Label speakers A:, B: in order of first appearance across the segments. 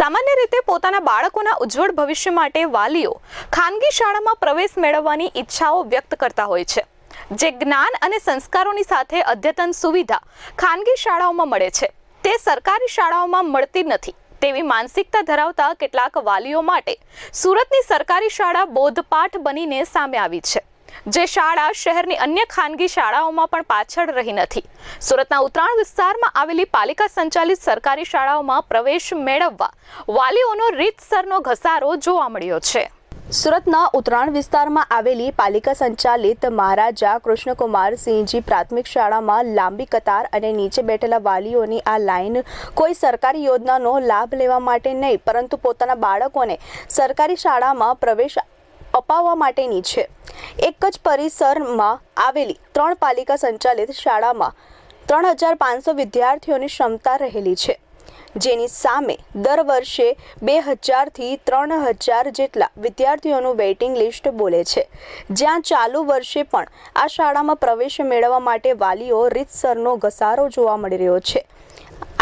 A: સામાન્ય રીતે પોતાના બાળકોના ઉજ્જવળ ભવિષ્ય માટે વાલીઓ ખાનગી શાળામાં પ્રવેશ મેળવવાની ઈચ્છાઓ વ્યક્ત કરતા હોય છે, જે જ્ઞાન અને સંસ્કારોની સાથે અદ્યતન સુવિધા ખાનગી શાળાઓમાં મળે છે. તે સરકારી શાળાઓમાં મળતી નથી તેવી માનસિકતા ધરાવતા કેટલાક વાલીઓ માટે સુરતની સરકારી શાળા બોધપાઠ બનીને સામે આવી છે. જે શાળા શહેરની અન્ય ખાનગી શાળાઓમાં પણ પાછળ રહી નથી. સુરતના ઉત્તરાયણ વિસ્તારમાં આવેલી પાલિકા સંચાલિત સરકારી શાળાઓમાં પ્રવેશ મેળવવા વાલીઓનો રીતસરનો ઘસારો જોવા મળ્યો છે.
B: સુરતના ઉત્તરાયણ વિસ્તારમાં આવેલી પાલિકા સંચાલિત મહારાજા કૃષ્ણકુમાર સિંહજી પ્રાથમિક શાળામાં લાંબી કતાર અને નીચે બેઠેલા વાલીઓની આ લાઈન કોઈ સરકારી યોજનાનો લાભ લેવા માટે નહીં, પરંતુ પોતાના બાળકોને સરકારી શાળામાં પ્રવેશ અપાવવા માટેની છે. એક જ પરિસરમાં આવેલી ત્રણ પાલિકા સંચાલિત શાળામાં ત્રણ હજાર પાંચસો વિદ્યાર્થીઓની ક્ષમતા રહેલી છે, જેની સામે દર વર્ષે બે હજારથી ત્રણ હજાર જેટલા વિદ્યાર્થીઓનું વેઇટિંગ લિસ્ટ બોલે છે. જ્યાં ચાલુ વર્ષે પણ આ શાળામાં પ્રવેશ મેળવવા માટે વાલીઓ રીતસરનો ઘસારો જોવા મળી રહ્યો છે.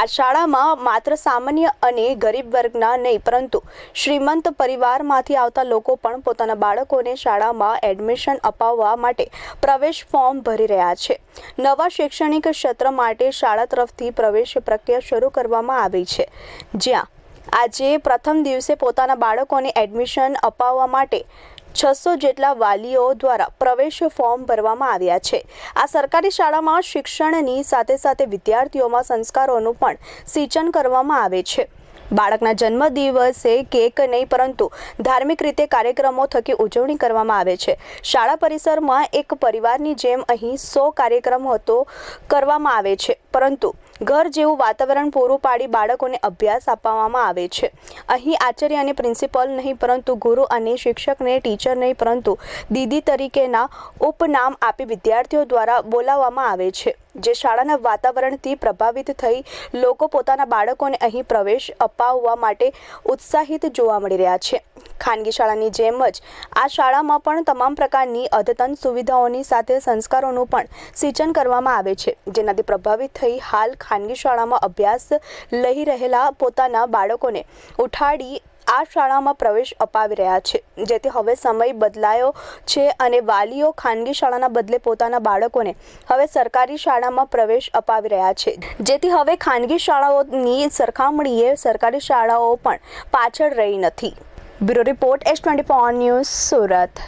B: આ શાળામાં માત્ર સામાન્ય અને ગરીબ વર્ગના નહીં, પરંતુ શ્રીમંત પરિવારમાંથી આવતા લોકો પણ પોતાના બાળકોને શાળામાં એડમિશન અપાવવા માટે પ્રવેશ ફોર્મ ભરી રહ્યા છે. નવા શૈક્ષણિક ક્ષેત્ર માટે શાળા તરફથી પ્રવેશ પ્રક્રિયા શરૂ કરવામાં આવી છે. જ્યાં આજે પ્રથમ દિવસે પોતાના બાળકોને એડમિશન અપાવવા માટે છસો જેટલા વાલીઓ દ્વારા પ્રવેશ ફોર્મ ભરવામાં આવ્યા છે. આ સરકારી શાળામાં શિક્ષણની સાથે સાથે વિદ્યાર્થીઓમાં સંસ્કારોનું પણ સિંચન કરવામાં આવે છે. બાળકના જન્મ દિવસે કેક નહીં, પરંતુ ધાર્મિક રીતે કાર્યક્રમો થકી ઉજવણી કરવામાં આવે છે. શાળા પરિસરમાં એક પરિવારની જેમ અહીં સો કાર્યક્રમ હતો કરવામાં આવે છે, પરંતુ ઘર જેવું વાતાવરણ પૂરું પાડી બાળકોને અભ્યાસ આપવામાં આવે છે. અહીં આચાર્ય અને પ્રિન્સિપલ નહીં, પરંતુ ગુરુ અને શિક્ષકને ટીચર નહીં, પરંતુ દીદી તરીકેના ઉપનામ આપી વિદ્યાર્થીઓ દ્વારા બોલાવવામાં આવે છે. જે શાળાના વાતાવરણથી પ્રભાવિત થઈ લોકો પોતાના બાળકોને અહીં પ્રવેશ અપાવવા માટે ઉત્સાહિત જોવા મળી રહ્યા છે. ખાનગી શાળાની જેમ જ આ શાળામાં પણ તમામ પ્રકારની અદ્યતન સુવિધાઓની સાથે સંસ્કારોનું પણ સિંચન કરવામાં આવે છે. જેનાથી પ્રભાવિત થઈ હાલ ખાનગી શાળામાં અભ્યાસ લઈ રહેલા પોતાના બાળકોને ઉઠાડી આ શાળામાં પ્રવેશ અપાવી રહ્યા છે. જેથી હવે સમય બદલાયો છે અને વાલીઓ ખાનગી શાળાના બદલે પોતાના બાળકોને હવે સરકારી શાળામાં પ્રવેશ અપાવી રહ્યા છે. જેથી હવે ખાનગી શાળાઓની સરખામણીએ સરકારી શાળાઓ પણ પાછળ રહી નથી. Bureau report S twenty news Surat.